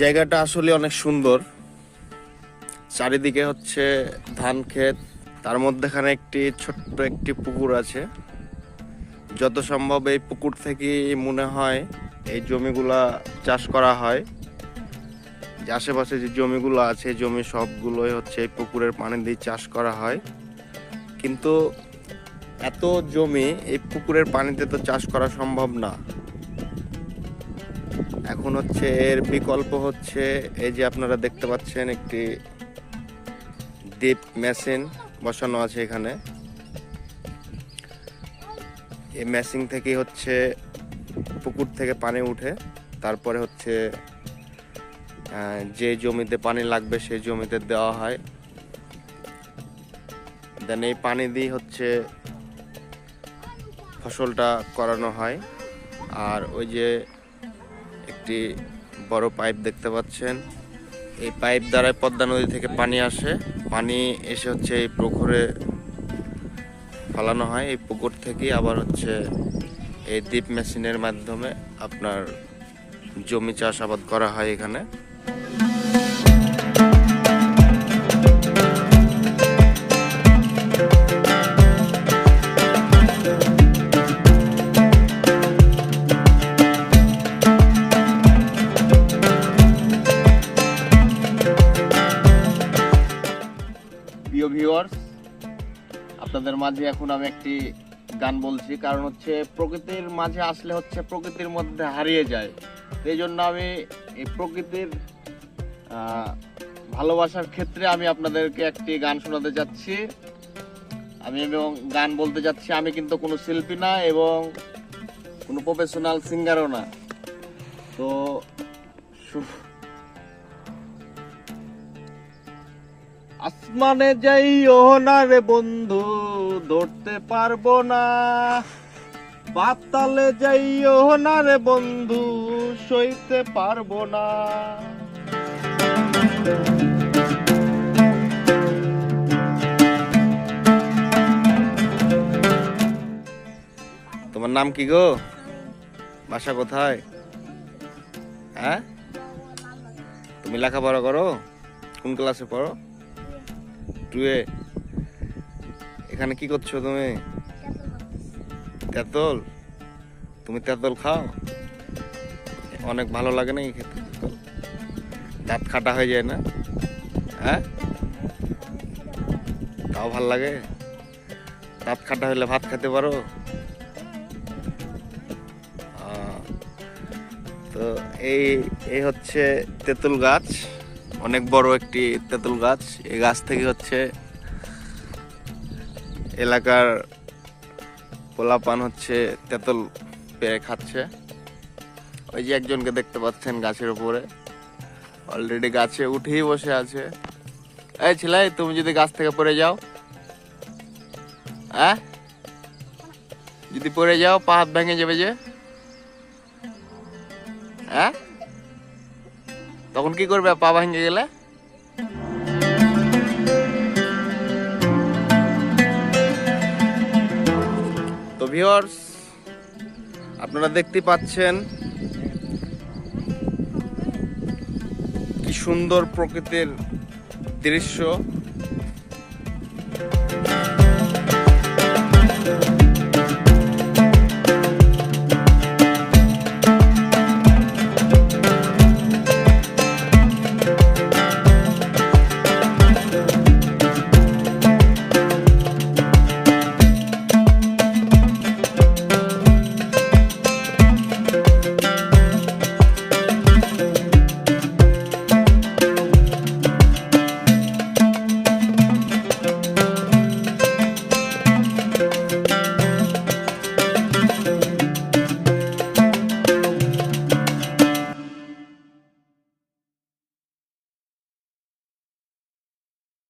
জায়গাটা আসলে অনেক সুন্দর। চারিদিকে হচ্ছে ধান ক্ষেত, তার মধ্যেখানে একটি ছোট্ট একটি পুকুর আছে। যত সম্ভব এই পুকুর থেকে মনে হয় এই জমিগুলা চাষ করা হয়। যে আশেপাশে যে জমিগুলো আছে, জমি সবগুলোই হচ্ছে এই পুকুরের পানি দিয়ে চাষ করা হয়। কিন্তু এত জমি এই পুকুরের পানিতে তো চাষ করা সম্ভব না। এখন হচ্ছে এর বিকল্প হচ্ছে এই যে আপনারা দেখতে পাচ্ছেন একটি ডিপ মেশিন বসানো আছে এখানে। এই মেশিন থেকে হচ্ছে পুকুর থেকে পানি উঠে, তারপরে হচ্ছে যে জমিতে পানি লাগবে সেই জমিতে দেওয়া হয়। দেন এই পানি দিয়ে হচ্ছে ফসলটা করানো হয়। আর ওই যে একটি বড় পাইপ দেখতে পাচ্ছেন। এই পাইপ দ্বারাই পদ্মা নদী থেকে পানি আসে। পানি এসে হচ্ছে এই পুকুরে ফালানো হয়। এই পুকুর থেকে আবার হচ্ছে এই ডিপ মেশিনের মাধ্যমে আপনার জমি চাষাবাদ করা হয় এখানে। আপনাদের মাঝে এখন আমি একটি গান বলছি, কারণ হচ্ছে প্রকৃতির মাঝে আসলে হচ্ছে প্রকৃতির মধ্যে হারিয়ে যায়। এই জন্য আমি এই প্রকৃতির ভালোবাসার ক্ষেত্রে আমি আপনাদেরকে একটি গান শোনাতে যাচ্ছি। আমি এবং গান বলতে যাচ্ছি, আমি কিন্তু কোনো শিল্পী না এবং কোনো প্রফেশনাল সিঙ্গারও না। তো আসমানে যাইও না রে বন্ধু ধরতে পারব না। পাতালে যাইও না রে বন্ধু, সইতে পারব না। তোমার নাম কি গো? বাসা কোথায়? হ্যাঁ? তুমি লেখাপড়া করো? কোন ক্লাসে পড়ো? টুয়ে এখানে কি করছ তুমি? তেতল? তুমি তেতল খাও? অনেক ভালো লাগে না খেতে? দাঁত খাটা হয়ে যায় না? হ্যাঁ? তাও ভালো লাগে? দাঁত খাটা হলে ভাত খেতে পারো? তো এই এই হচ্ছে তেঁতুল গাছ। অনেক বড় একটি তেঁতুল গাছ। এই গাছ থেকে হচ্ছে এলাকার পোলাপান হচ্ছে তেঁতুল পেরে খাচ্ছে। ওই যে একজনকে দেখতে পাচ্ছেন গাছের উপরে। অলরেডি গাছে উঠেই বসে আছে। এই ছেলে, তুমি যদি গাছ থেকে পড়ে যাও। হ্যাঁ? যদি পড়ে যাও, পা হাত ভেঙে যাবে যে। হ্যাঁ? তখন কি করবে? পা ভাঙে গেলে? তো ভিওর্স আপনারা দেখতে পাচ্ছেন কি সুন্দর প্রকৃতির দৃশ্য।